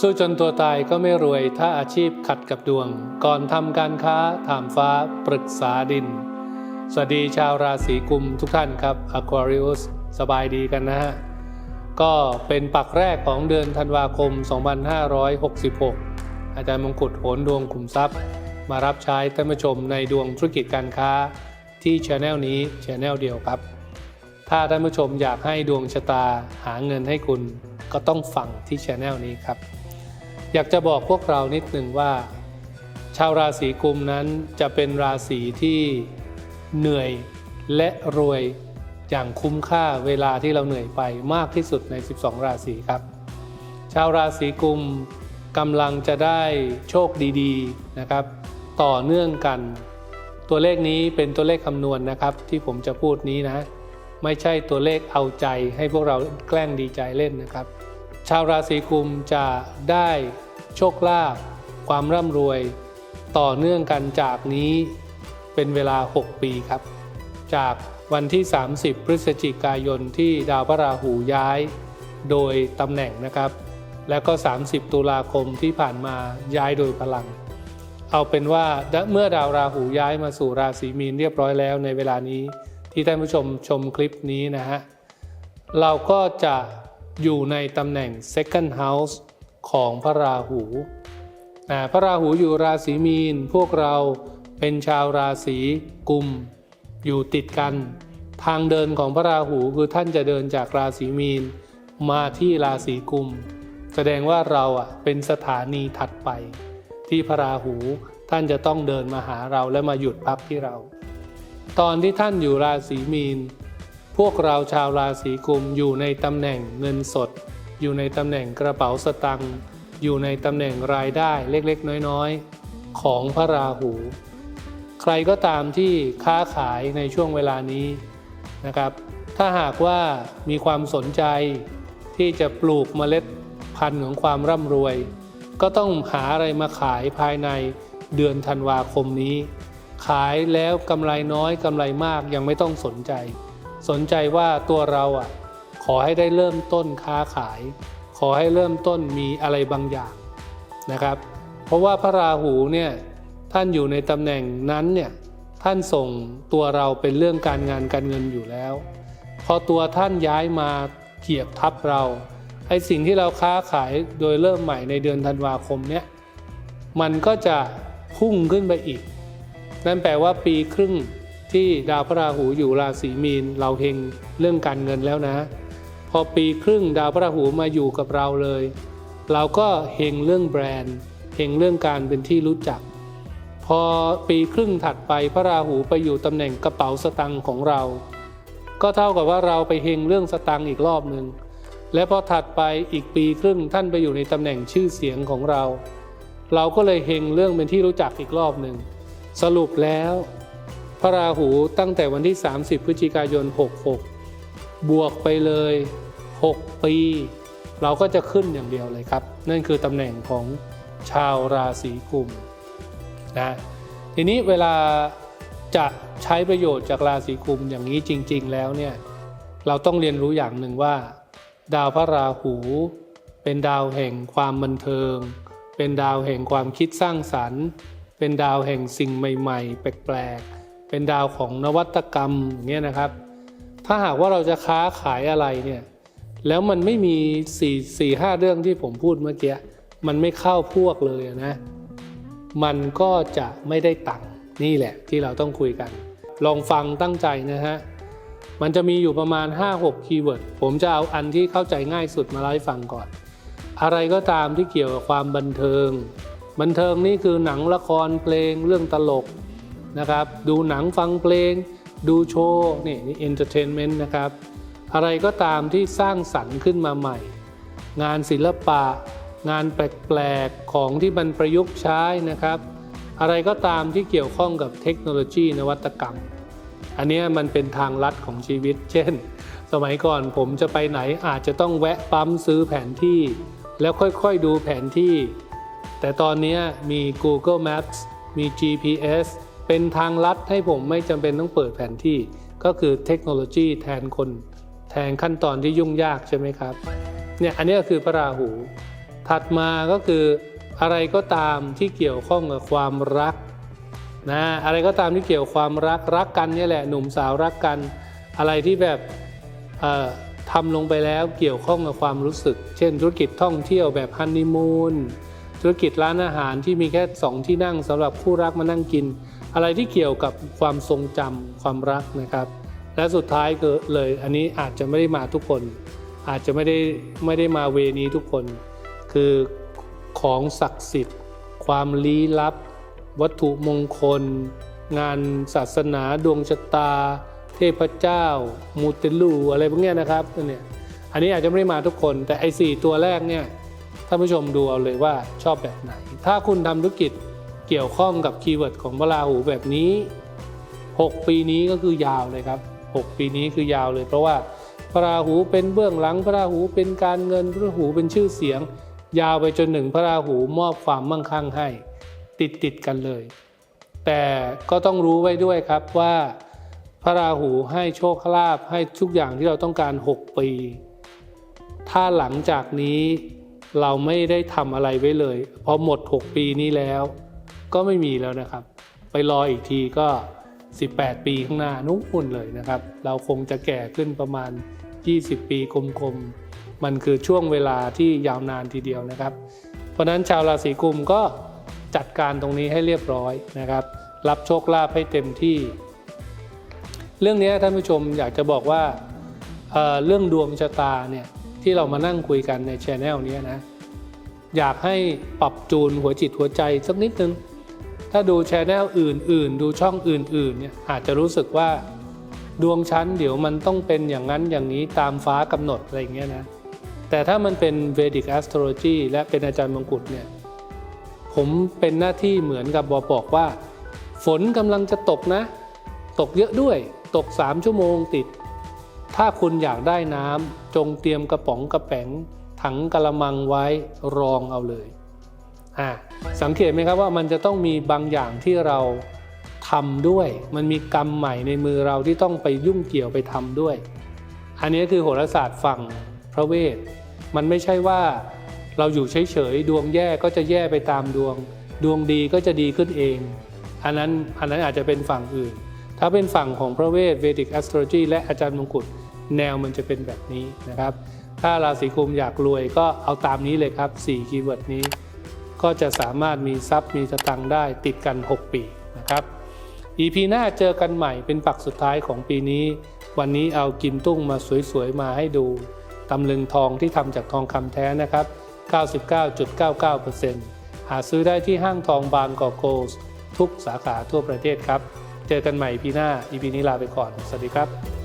สู้จนตัวตายก็ไม่รวยถ้าอาชีพขัดกับดวง ก่อนทำการค้าถามฟ้าปรึกษาดิน สวัสดีชาวราศีกุมทุกท่านครับ Aquarius สบายดีกันนะฮะ ก็เป็นปักแรกของเดือนธันวาคม 2566 อาจารย์มงกุฎโหนดวงขุมทรัพย์ มารับใช้ท่านผู้ชมในดวงธุรกิจการค้าที่ช anel นี้ช anel เดียวครับ ถ้าท่านผู้ชมอยากให้ดวงชะตาหาเงินให้คุณก็ต้องฟังที่ช anel นี้ครับ อยากจะบอกพวกเรานิดหนึ่งว่า ชาวราศีกุมนั้นจะเป็นราศีที่เหนื่อยและรวยอย่างคุ้มค่าเวลาที่เราเหนื่อยไปมากที่สุดใน 12 ราศีครับ ชาวราศีกุมกำลังจะได้โชคดีๆนะครับ ต่อเนื่องกัน ตัวเลขนี้เป็นตัวเลขคำนวณนะครับ ที่ผมจะพูดนี้นะ ไม่ใช่ตัวเลขเอาใจให้พวกเราแกล้งดีใจเล่นนะครับ ชาวราศีกุมจะได้ โชคลาภความร่ำรวย ต่อเนื่องกันจากนี้เป็นเวลา 6 ปีครับ จากวันที่ 30 พฤศจิกายนที่ดาวพระราหูย้าย โดยตำแหน่งนะครับ แล้วก็ 30 ตุลาคมที่ผ่านมาย้ายโดยพลัง เอาเป็นว่าเมื่อดาวราหูย้ายมาสู่ราศีมีนเรียบร้อยแล้วในเวลานี้ที่ท่านผู้ชมชมคลิปนี้นะฮะเราก็จะอยู่ในตำแหน่ง second house ของพระราหูอ่าพระราหูอยู่ราศีมีน พวกเราเป็นชาวราศีกุม อยู่ติดกัน ทางเดินของพระราหูคือท่านจะเดินจากราศีมีน มาที่ราศีกุม แสดงว่าเราอะเป็นสถานีถัดไป ที่พระราหูท่านจะต้องเดินมาหาเราและมาหยุดพักที่เรา ตอนที่ท่านอยู่ราศีมีน พวกเราชาวราศีกุมอยู่ในตำแหน่งเงินสด อยู่ในตำแหน่งกระเป๋าสตังค์อยู่ในตำแหน่งรายได้เล็กๆ น้อยๆ ของพระราหู ใครก็ตามที่ค้าขายในช่วงเวลานี้นะครับ ถ้าหากว่ามีความสนใจที่จะปลูกเมล็ดพันธุ์ของความร่ำรวย ก็ต้องหาอะไรมาขายภายในเดือนธันวาคมนี้ ขายแล้วกำไรน้อยกำไรมากยังไม่ต้องสนใจ สนใจว่าตัวเราอะ ขอให้ได้เริ่มต้นค้าขาย ขอให้เริ่มต้นมีอะไรบางอย่างนะครับ เพราะว่าพระราหูเนี่ยท่านอยู่ในตำแหน่งนั้นเนี่ยท่านส่งตัวเราเป็นเรื่องการงานการเงินอยู่แล้ว พอตัวท่านย้ายมาเกียบทับเราไอ้สิ่งที่เราค้าขายโดยเริ่มใหม่ในเดือนธันวาคมเนี่ยมันก็จะพุ่งขึ้นไปอีก นั่นแปลว่าปีครึ่งที่ดาวพระราหูอยู่ราศีมีน เราเฮงเรื่องการเงินแล้วนะ อปีครึ่งดาวพระหูมาอยู่กับเราเลย เราก็เฮงเรื่องแบรนด์เฮงเรื่องการเป็นที่รู้จัก พอปีครึ่งถัดไปพระราหูไปอยู่ตำแหน่งกระเป๋าสตังค์ของเรา ก็เท่ากับว่าเราไปเฮงเรื่องสตังค์อีกรอบหนึ่งและพอถัดไปอีกปีครึ่งท่านไปอยู่ในตำแหน่งชื่อเสียงของเรา เราก็เลยเฮงเรื่องเป็นที่รู้จักอีกรอบหนึ่งสรุปแล้ว พระราหูตั้งแต่วันที่ 30 พฤศจิกายน 66 บวกไปเลย 6 ปี เราก็จะขึ้นอย่างเดียวเลยครับ นั่นคือตำแหน่งของชาวราศีกุมนะทีนี้เวลาจะใช้ประโยชน์จากราศีกุมอย่างนี้จริง ๆ แล้วเนี่ยเราต้องเรียนรู้อย่างหนึ่งว่า ดาวพระราหู เป็นดาวแห่งความบันเทิง เป็นดาวแห่งความคิดสร้างสรรค์ เป็นดาวแห่งสิ่งใหม่ๆ แปลกๆ เป็นดาวของนวัตกรรมอย่างเงี้ยนะครับ ถ้าหากว่าเราจะค้าขายอะไรเนี่ย แล้วมันไม่มี4ี่สี่ห้าเรื่องที่ผมพูดเมื่อกี้มันไม่เข้าพวกเลยนะ มันก็จะไม่ได้ตังค์นี่แหละที่เราต้องคุยกัน ลองฟังตั้งใจนะฮะ มันจะมีอยู่ประมาณ 5-6 คีย์เวิร์ด ผมจะเอาอันที่เข้าใจง่ายสุดมาเล่าให้ฟังก่อน อะไรก็ตามที่เกี่ยวกับความบันเทิง บันเทิงนี่คือหนังละครเพลงเรื่องตลกนะครับ ดูหนังฟังเพลง ดูโชว์นี่นี่เอนเตอร์เทนเมนต์นะครับ อะไรก็ตามที่สร้างสรรค์ขึ้นมาใหม่ งานศิลปะ งานแปลกๆ ของที่มันประยุกต์ใช้นะครับ อะไรก็ตามที่เกี่ยวข้องกับเทคโนโลยีนวัตกรรม อันนี้มันเป็นทางลัดของชีวิต เช่น สมัยก่อนผมจะไปไหนอาจจะต้องแวะปั๊มซื้อแผนที่ แล้วค่อยๆดูแผนที่ แต่ตอนนี้มี Google Maps มี GPS เป็นทางลัดให้ผมไม่จำเป็นต้องเปิดแผนที่ ก็คือเทคโนโลยีแทนคน นขั้นตอนที่ยุ่งยากใช่ไหมครับเนี่ยอันนี้ก็คือพระราหู ถัดมาก็คืออะไรก็ตามที่เกี่ยวข้องกับความรักนะอะไรก็ตามที่เกี่ยวความรักรักกันนี่แหละหนุ่มสาวรักกัน อะไรที่แบบเอ่อทำลงไปแล้วเกี่ยวข้องกับความรู้สึก เช่น ธุรกิจท่องเที่ยวแบบฮันนีมูนธุรกิจร้านอาหารที่มีแค่สองที่นั่งสำหรับคู่รักมานั่งกิน อะไรที่เกี่ยวกับความทรงจำความรักนะครับ และสุดท้ายก็เลยอันนี้อาจจะไม่ได้มาทุกคน อาจจะไม่ได้ไม่ได้มาเวนี้ทุกคน คือของศักดิ์สิทธิ์ ความลี้ลับ วัตถุมงคล งานศาสนาดวงชะตา เทพเจ้า มูเตลูอะไรพวกนี้นะครับเนี่ยอันนี้อาจจะไม่ได้มาทุกคน แต่ไอ้สี่ตัวแรกเนี่ยท่านผู้ชมดูเอาเลยว่าชอบแบบไหน ถ้าคุณทำธุรกิจเกี่ยวข้องกับคีย์เวิร์ดของพระราหูแบบนี้ 6 ปีนี้ก็คือยาวเลยครับ 6 ปีนี้คือยาวเลย เพราะว่าพระราหูเป็นเบื้องหลังพระราหูเป็นการเงินพระราหูเป็นชื่อเสียง ยาวไปจนหนึ่งพระราหูมอบความมั่งคั่งให้ ติดติดกันเลย แต่ก็ต้องรู้ไว้ด้วยครับว่า พระราหูให้โชคลาภให้ทุกอย่างที่เราต้องการ 6 ปี ถ้าหลังจากนี้เราไม่ได้ทำอะไรไว้เลย พอหมด 6 ปีนี้แล้ว ก็ไม่มีแล้วนะครับ ไปรออีกทีก็ 18 ปีข้างหน้านุ่นเลยนะครับ เราคงจะแก่ขึ้นประมาณ 20 ปีกลมๆ มันคือช่วงเวลาที่ยาวนานทีเดียวนะครับ เพราะนั้นชาวราศีกุมก็จัดการตรงนี้ให้เรียบร้อยนะครับ รับโชคลาภให้เต็มที่ เรื่องนี้ท่านผู้ชมอยากจะบอกว่าเเรื่องดวงชะตาเนี่ยที่เรามานั่งคุยกันในช anel เนี้นะอยากให้ปรับจูนหัวจิตหัวใจสักนิดนึง ถ้าดูช anel อื่น ๆ ดูช่องอื่น ๆ เนี่ยอาจจะรู้สึกว่าดวงชั้นเดี๋ยวมันต้องเป็นอย่างนั้นอย่างนี้ตามฟ้ากำหนดอะไรอย่างเงี้ยนะ แต่ถ้ามันเป็น Vedic Astrology และเป็นอาจารย์มงกุฎเนี่ย ผมเป็นหน้าที่เหมือนกับบอกบอกว่า ฝนกำลังจะตกนะ ตกเยอะด้วย ตก 3 ชั่วโมงติด ถ้าคุณอยากได้น้ำจงเตรียมกระป๋องกระแป๋งถังกระมังไว้รองเอาเลย อ่าสังเกตไหมครับว่ามันจะต้องมีบางอย่างที่เราทำด้วย มันมีกรรมใหม่ในมือเราที่ต้องไปยุ่งเกี่ยวไปทำด้วย อันนี้คือโหราศาสตร์ฝั่งพระเวท มันไม่ใช่ว่าเราอยู่เฉยๆดวงแย่ก็จะแย่ไปตามดวง ดวงดีก็จะดีขึ้นเอง อันนั้นอันนั้นอาจจะเป็นฝั่งอื่น ถ้าเป็นฝั่งของพระเวท Vedic Astrology และอาจารย์มงกุฎแนวมันจะเป็นแบบนี้นะครับ ถ้าราศีกุมอยากรวยก็เอาตามนี้เลยครับ4คีย์เวิร์ดนี้ ก็จะสามารถมีทรัพย์มีสตังค์ได้ติดกัน 6 ปีนะครับ EP หน้าเจอกันใหม่เป็นปักสุดท้ายของปีนี้ วันนี้เอากิมตุ้งมาสวยๆ มาให้ดูตำลึงทองที่ทำจากทองคำแท้นะครับ 99.99%หาซื้อได้ที่ห้างทองบางกอกโกลสทุกสาขาทั่วประเทศครับ เจอกันใหม่ EP หน้า EP นี้ลาไปก่อน สวัสดีครับ